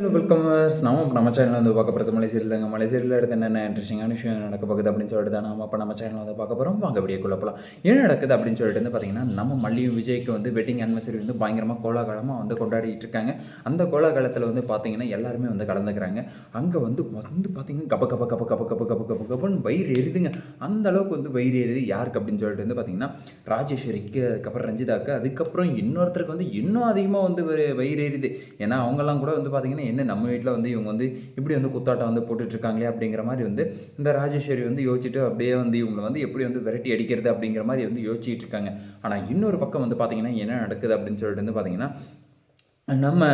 Hello welcome நம்ம இப்போ நம்ம சேனல் வந்து பார்க்க போகிறது மலேசியில் தாங்க. மலேசியில் எடுத்து என்னென்ன இன்ட்ரெஸ்டிங்கான விஷயம் நடக்க போகுது அப்படின்னு சொல்லிட்டு தான் நம்ம இப்போ நம்ம சேனல் வந்து பார்க்க போகிறோம் வாங்க வீடியோக்குள்ள போகலாம் என்ன நடக்குது அப்படின்னு சொல்லிட்டு வந்து பார்த்தீங்கன்னா நம்ம மல்லியும் விஜய்க்கு வந்து வெட்டிங் அனிவர்சரி வந்து பயங்கரமாக கோலாகலமாக வந்து கொண்டாடிட்டு இருக்காங்க. அந்த கோலாகலத்தில் வந்து பார்த்தீங்கன்னா எல்லாருமே வந்து கலந்துக்கிறாங்க. அங்கே வந்து வந்து பார்த்தீங்கன்னா கப கப கப கப கப கப கப கபன்னு வயிறு எரிதுங்க. அந்த அளவுக்கு வந்து வயிறு எரிது யாருக்கு அப்படின்னு சொல்லிட்டு வந்து பார்த்தீங்கன்னா ராஜேஸ்வரிக்கு அதுக்கப்புறம் ரஞ்சிதாக்கு அதுக்கப்புறம் இன்னொருத்தருக்கு வந்து இன்னும் அதிகமாக வந்து வயிறு- வயிறு எரியுது. ஏன்னா அவங்கெல்லாம் கூட வந்து பார்த்தீங்கன்னா என்ன நம்ம வீட்டில் வந்து இவங்க வந்து இப்படி வந்து குத்தாட்டம் வந்து போட்டுட்ருக்காங்களே அப்படிங்கிற மாதிரி வந்து இந்த ராஜேஸ்வரி வந்து யோசிச்சுட்டு அப்படியே வந்து இவங்களை வந்து எப்படி வந்து விரட்டி அடிக்கிறது அப்படிங்கிற மாதிரி வந்து யோசிச்சுட்டு இருக்காங்க ஆனால் இன்னொரு பக்கம் வந்து பார்த்திங்கன்னா என்ன நடக்குது அப்படின்னு சொல்லிட்டு வந்து பார்த்திங்கன்னா நம்ம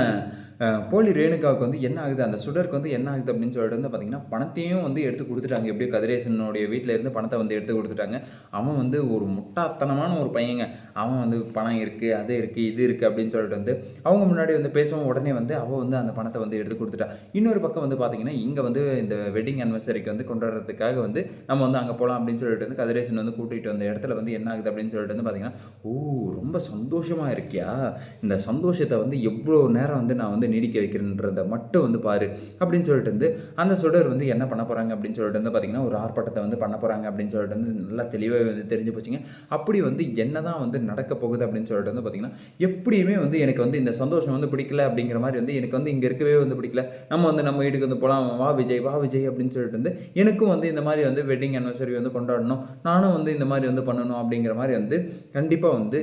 போலி ரேணுகாவுக்கு வந்து என்ன ஆகுது? அந்த சுடருக்கு வந்து என்ன ஆகுது அப்படின்னு சொல்லிட்டு வந்து பார்த்தீங்கன்னா பணத்தையும் வந்து எடுத்து கொடுத்துட்டாங்க. எப்படியோ கதிரேசனுடைய வீட்டில் இருந்து பணத்தை வந்து எடுத்து கொடுத்துட்டாங்க. அவன் வந்து ஒரு முட்டாத்தனமான ஒரு பையங்க. அவன் வந்து பணம் இருக்குது அது இருக்குது இது இருக்குது அப்படின்னு சொல்லிட்டு வந்து அவங்க முன்னாடி வந்து பேசவும் உடனே வந்து அவள் வந்து அந்த பணத்தை வந்து எடுத்து கொடுத்துட்டா. இன்னொரு பக்கம் வந்து பார்த்தீங்கன்னா இங்கே வந்து இந்த வெட்டிங் அனிவர்சரிக்கு வந்து கொண்டாடுறதுக்காக வந்து நம்ம வந்து அங்கே போகலாம் அப்படின்னு சொல்லிட்டு வந்து கதிரேசன் வந்து கூட்டிகிட்டு வந்த இடத்துல வந்து என்ன ஆகுது அப்படின்னு சொல்லிட்டு வந்து பார்த்தீங்கன்னா ஓ ரொம்ப சந்தோஷமாக இருக்கியா? இந்த சந்தோஷத்தை வந்து எவ்வளோ நேரம் வந்து நான் வந்து நீடிக்க வைக்கிறேன்றதை மட்டும் வந்து பாரு. அப்படின்னு சொல்லிட்டு வந்து அந்த சுடர் வந்து என்ன பண்ண போகிறாங்க அப்படின்னு சொல்லிட்டு வந்து பார்த்தீங்கன்னா ஒரு ஆர்ப்பாட்டத்தை வந்து பண்ண போகிறாங்க அப்படின்னு சொல்லிட்டு வந்து நல்லா தெளிவாக வந்து தெரிஞ்சு போச்சுங்க. அப்படி வந்து என்ன தான் வந்து நடக்க போகுது அப்படின்னு சொல்லிட்டு வந்து பார்த்தீங்கன்னா எப்படியுமே வந்து எனக்கு வந்து இந்த சந்தோஷம் வந்து பிடிக்கல அப்படிங்கிற மாதிரி வந்து எனக்கு வந்து இங்கே இருக்கவே வந்து பிடிக்கல. நம்ம வந்து நம்ம வீட்டுக்கு வந்து போகலாம் வா விஜய் வா விஜய் அப்படின்னு சொல்லிட்டு வந்து எனக்கும் வந்து இந்த மாதிரி வந்து வெட்டிங் அனிவர்சரி வந்து கொண்டாடணும். நானும் வந்து இந்த மாதிரி வந்து பண்ணணும் அப்படிங்கிற மாதிரி வந்து கண்டிப்பாக வந்து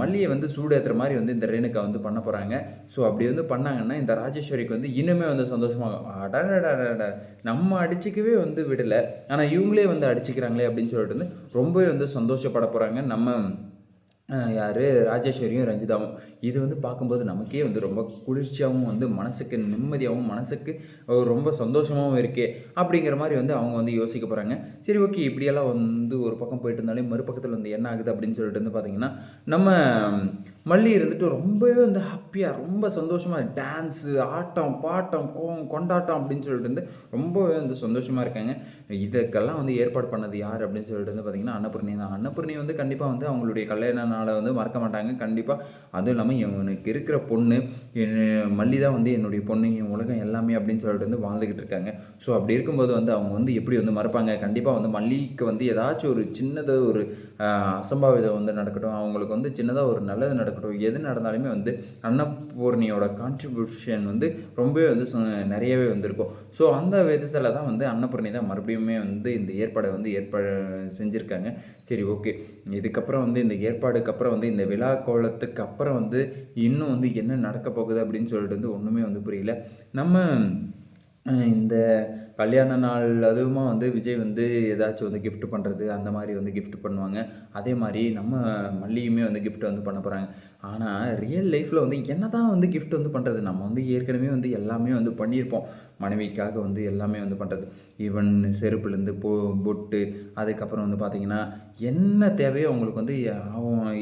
மல்லியை வந்து சூடேற்றுற மாதிரி வந்து இந்த ரேணுக்கா வந்து பண்ண போகிறாங்க ஸோ அப்படி வந்து பண்ணாங்கன்னா இந்த ராஜேஸ்வரிக்கு வந்து இன்னுமே வந்து சந்தோஷமாகும். அடடடடட நம்ம அடிச்சுக்கவே வந்து விடலை. ஆனால் இவங்களே வந்து அடிச்சுக்கிறாங்களே அப்படின்னு சொல்லிட்டு வந்து ரொம்பவே வந்து சந்தோஷப்பட போகிறாங்க நம்ம யார்? ராஜேஸ்வரியும் ரஞ்சிதாவும். இது வந்து பார்க்கும்போது நமக்கே வந்து ரொம்ப குளிர்ச்சியாகவும் வந்து மனசுக்கு நிம்மதியாகவும் மனசுக்கு ரொம்ப சந்தோஷமாகவும் இருக்கே அப்படிங்கிற மாதிரி வந்து அவங்க வந்து யோசிக்க போகிறாங்க சரி ஓகே இப்படியெல்லாம் வந்து ஒரு பக்கம் போயிட்டு இருந்தாலே மறுபக்கத்தில் வந்து என்ன ஆகுது அப்படின்னு சொல்லிட்டு வந்து பார்த்திங்கன்னா நம்ம மல்லி இருந்துட்டு ரொம்பவே வந்து ஹாப்பியாக ரொம்ப சந்தோஷமாக டான்ஸு ஆட்டம் பாட்டம் கோ- கொண்டாட்டம் அப்படின்னு சொல்லிட்டு வந்து ரொம்பவே வந்து சந்தோஷமாக இருக்காங்க. இதுக்கெல்லாம் வந்து ஏற்பாடு பண்ணது யார் அப்படின்னு சொல்லிட்டு வந்து பார்த்தீங்கன்னா அன்னபூர்ணி தான். அன்னபூர்ணி வந்து கண்டிப்பாக வந்து அவங்களுடைய கல்யாண அதனால் வந்து மறக்க மாட்டாங்க. கண்டிப்பாக அதுவும் இல்லாமல் எனக்கு இருக்கிற பொண்ணு என் மல்லி தான் வந்து என்னுடைய பொண்ணு என் உலகம் எல்லாமே அப்படின்னு சொல்லிட்டு வந்து வாழ்ந்துக்கிட்டு இருக்காங்க. ஸோ அப்படி இருக்கும்போது வந்து அவங்க வந்து எப்படி வந்து மறப்பாங்க? கண்டிப்பாக வந்து மல்லிக்கு வந்து ஏதாச்சும் ஒரு சின்னதாக ஒரு அசம்பாவிதம் வந்து நடக்கட்டும். அவங்களுக்கு வந்து சின்னதாக ஒரு நல்லது நடக்கட்டும். எது நடந்தாலுமே வந்து அன்னபூர்ணியோட கான்ட்ரிபியூஷன் வந்து ரொம்பவே வந்து நிறையவே வந்திருக்கும். ஸோ அந்த விதத்தில் தான் வந்து அன்னபூர்ணி தான் மறுபடியுமே வந்து இந்த ஏற்பாடை வந்து ஏற்பாடு செஞ்சுருக்காங்க. சரி ஓகே இதுக்கப்புறம் வந்து இந்த ஏற்பாடுக்கு அதுக்கப்புறம் வந்து இந்த விழா கோலத்துக்கு அப்புறம் வந்து இன்னும் வந்து என்ன நடக்க போகுது அப்படின்னு சொல்லிட்டு வந்து ஒன்றுமே வந்து புரியல. நம்ம இந்த கல்யாண நாள் அதுவுமா வந்து விஜய் வந்து ஏதாச்சும் வந்து கிஃப்ட் பண்ணுறது அந்த மாதிரி வந்து கிஃப்ட் பண்ணுவாங்க. அதே மாதிரி நம்ம மல்லியுமே வந்து கிஃப்ட் வந்து பண்ண போகிறாங்க ஆனால் ரியல் லைஃப்பில் வந்து என்ன தான் வந்து கிஃப்ட் வந்து பண்ணுறது நம்ம வந்து ஏற்கனவே வந்து எல்லாமே வந்து பண்ணியிருப்போம். மனைவிக்காக வந்து எல்லாமே வந்து பண்ணுறது ஈவன் செருப்புலேருந்து பொ பொட்டு அதுக்கப்புறம் வந்து பார்த்திங்கன்னா என்ன தேவையோ அவங்களுக்கு வந்து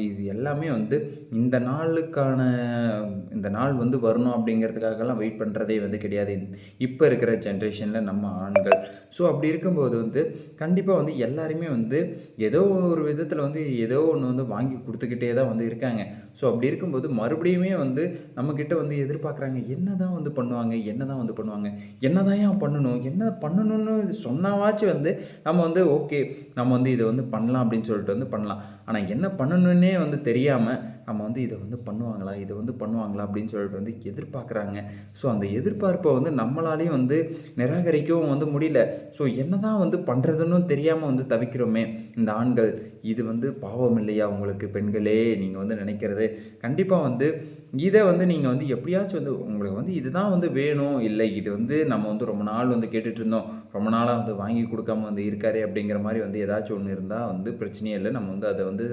இது எல்லாமே வந்து இந்த நாளுக்கான இந்த நாள் வந்து வரணும் அப்படிங்கிறதுக்காகலாம் வெயிட் பண்ணுறதே வந்து கிடையாது. இப்போ இருக்கிற ஜென்ரேஷனில் நம்ம ஆண்கள். ஸோ அப்படி இருக்கும்போது வந்து கண்டிப்பாக வந்து எல்லாருமே வந்து ஏதோ ஒரு விதத்தில் வந்து ஏதோ ஒன்று வந்து வாங்கி கொடுத்துக்கிட்டே தான் வந்து இருக்காங்க. ஸோ அப்படி இருக்கும்போது மறுபடியுமே வந்து நம்மக்கிட்ட வந்து எதிர்பார்க்குறாங்க என்ன தான் வந்து பண்ணுவாங்க? என்ன தான் வந்து பண்ணுவாங்க? என்ன தான் ஏன் பண்ணணும்? என்ன பண்ணணும்னு சொன்னாவாச்சும் வந்து நம்ம வந்து ஓகே நம்ம வந்து இதை வந்து பண்ணலாம் அப்படின்னு சொல்லிட்டு வந்து பண்ணலாம். ஆனால் என்ன பண்ணணுன்னே வந்து தெரியாமல் நம்ம வந்து இதை வந்து பண்ணுவாங்களா? இதை வந்து பண்ணுவாங்களா? அப்படின்னு சொல்லிட்டு வந்து எதிர்பார்க்குறாங்க. ஸோ அந்த எதிர்பார்ப்பை வந்து நம்மளாலையும் வந்து நிராகரிக்கவும் வந்து முடியல. ஸோ என்ன தான் வந்து பண்ணுறதுன்னு தெரியாமல் வந்து தவிக்கிறோமே. இந்த ஆண்கள் இது வந்து பாவம் இல்லையா உங்களுக்கு பெண்களே? நீங்கள் வந்து நினைக்கிறது. கண்டிப்பாக வந்து இதை வந்து நீங்கள் வந்து எப்படியாச்சும் வந்து உங்களுக்கு வந்து இதுதான் வந்து வேணும். இல்லை இது வந்து நம்ம வந்து ரொம்ப நாள் வந்து கேட்டுட்டு இருந்தோம் ரொம்ப நாளாக வந்து வாங்கி கொடுக்காம வந்து இருக்காரு அப்படிங்கிற மாதிரி வந்து ஏதாச்சும் ஒன்று இருந்தால் வந்து பிரச்சனையே இல்லை. நம்ம வந்து அதை வந்து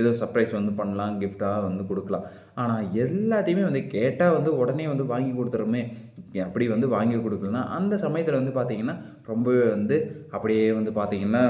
ஏதோ சர்ப்ரைஸ் வந்து பண்ணலாம் கிஃப்டாக வந்து கொடுக்கலாம். ஆனால் எல்லாத்தையுமே வந்து கேட்டால் வந்து உடனே வந்து வாங்கி கொடுத்துருமே. அப்படி வந்து வாங்கி கொடுக்கலன்னா அந்த சமயத்தில் வந்து பார்த்திங்கன்னா ரொம்பவே வந்து அப்படியே வந்து பார்த்தீங்கன்னா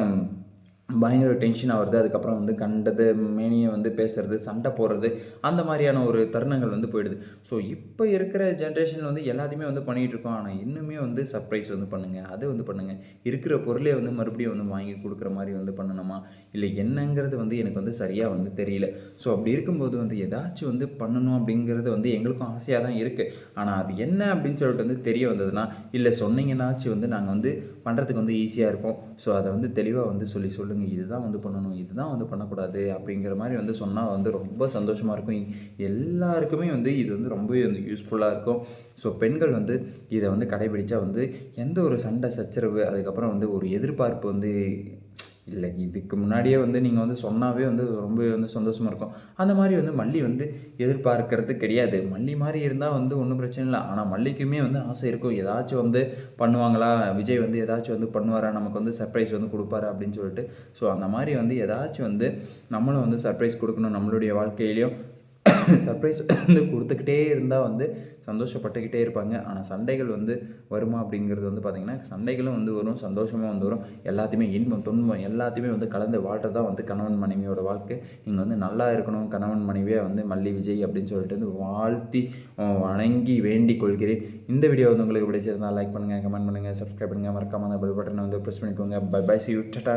பயங்கர டென்ஷன் ஆகிறது அதுக்கப்புறம் வந்து கண்டது மேனியை வந்து பேசுறது சண்டை போடுறது அந்த மாதிரியான ஒரு தருணங்கள் வந்து போயிடுது. ஸோ இப்போ இருக்கிற ஜென்ரேஷன் வந்து எல்லாத்தையுமே வந்து பண்ணிகிட்டு இருக்கோம். ஆனால் இன்னுமே வந்து சர்ப்ரைஸ் வந்து பண்ணுங்கள் அது வந்து பண்ணுங்கள் இருக்கிற பொருளே வந்து மறுபடியும் வந்து வாங்கி கொடுக்குற மாதிரி வந்து பண்ணணுமா? இல்லை என்னங்கிறது வந்து எனக்கு வந்து சரியாக வந்து தெரியல. ஸோ அப்படி இருக்கும்போது வந்து ஏதாச்சும் வந்து பண்ணணும் அப்படிங்கிறது வந்து எங்களுக்கும் ஆசையாக தான் இருக்குது ஆனால் அது என்ன அப்படின்னு சொல்லிட்டு வந்து தெரிய வந்ததுன்னா இல்லை சொன்னீங்கன்னாச்சும் வந்து நாங்கள் வந்து பண்ணுறதுக்கு வந்து ஈஸியாக இருக்கும் ஸோ அதை வந்து தெளிவாக வந்து சொல்லி சொல்லுங்கள் இதுதான் வந்து பண்ணணும் இதுதான் வந்து பண்ணக்கூடாது அப்படிங்கிற மாதிரி வந்து சொன்னால் வந்து ரொம்ப சந்தோஷமாக இருக்கும். எல்லாருக்குமே வந்து இது வந்து ரொம்பவே வந்து யூஸ்ஃபுல்லாக இருக்கும். ஸோ பெண்கள் வந்து இதை வந்து கடைபிடித்தா வந்து எந்த ஒரு சண்டை சச்சரவு அதுக்கப்புறம் வந்து ஒரு எதிர்பார்ப்பு வந்து இல்லை இதுக்கு முன்னாடியே வந்து நீங்கள் வந்து சொன்னாவே வந்து ரொம்ப வந்து சந்தோஷமாக இருக்கும். அந்த மாதிரி வந்து மல்லி வந்து எதிர்பார்க்கறது கிடையாது. மல்லி மாதிரி இருந்தால் வந்து ஒன்றும் பிரச்சனை இல்லை. ஆனால் மல்லிக்குமே வந்து ஆசை இருக்கும். ஏதாச்சும் வந்து பண்ணுவாங்களா? விஜய் வந்து ஏதாச்சும் வந்து பண்ணுவாரா? நமக்கு வந்து சர்ப்ரைஸ் வந்து கொடுப்பாரா? அப்படின்னு சொல்லிட்டு. ஸோ அந்த மாதிரி வந்து ஏதாச்சும் வந்து நம்மளும் வந்து சர்ப்ரைஸ் கொடுக்கணும் நம்மளுடைய வாழ்க்கையிலையும். சர்ப்ரைஸ் வந்து கொடுத்துக்கிட்டே இருந்தால் வந்து சந்தோஷப்பட்டுக்கிட்டே இருப்பாங்க. ஆனால் சண்டைகள் வந்து வருமா அப்படிங்கிறது வந்து பார்த்திங்கன்னா சண்டைகளும் வந்து வரும் சந்தோஷமாக வந்து வரும். எல்லாத்தையுமே இன்பம் துன்பம் எல்லாத்தையுமே வந்து கலந்து வாழ்கிறது தான் வந்து கணவன் மனைவியோட வாழ்க்கை. நீங்கள் வந்து நல்லா இருக்கணும் கணவன் மனைவியாக வந்து மல்லி விஜய் அப்படின்னு சொல்லிட்டு வந்து வாழ்த்தி வணங்கி வேண்டிக் கொள்கிறேன். இந்த வீடியோ வந்து உங்களுக்கு பிடிச்சிருந்தால் லைக் பண்ணுங்கள் கமெண்ட் பண்ணுங்கள் சப்ஸ்கிரைப் பண்ணுங்கள் மறக்காமல் அந்த பெல் பட்டனை வந்து ப்ரெஸ் பண்ணிக்கோங்க. Bye bye see you tata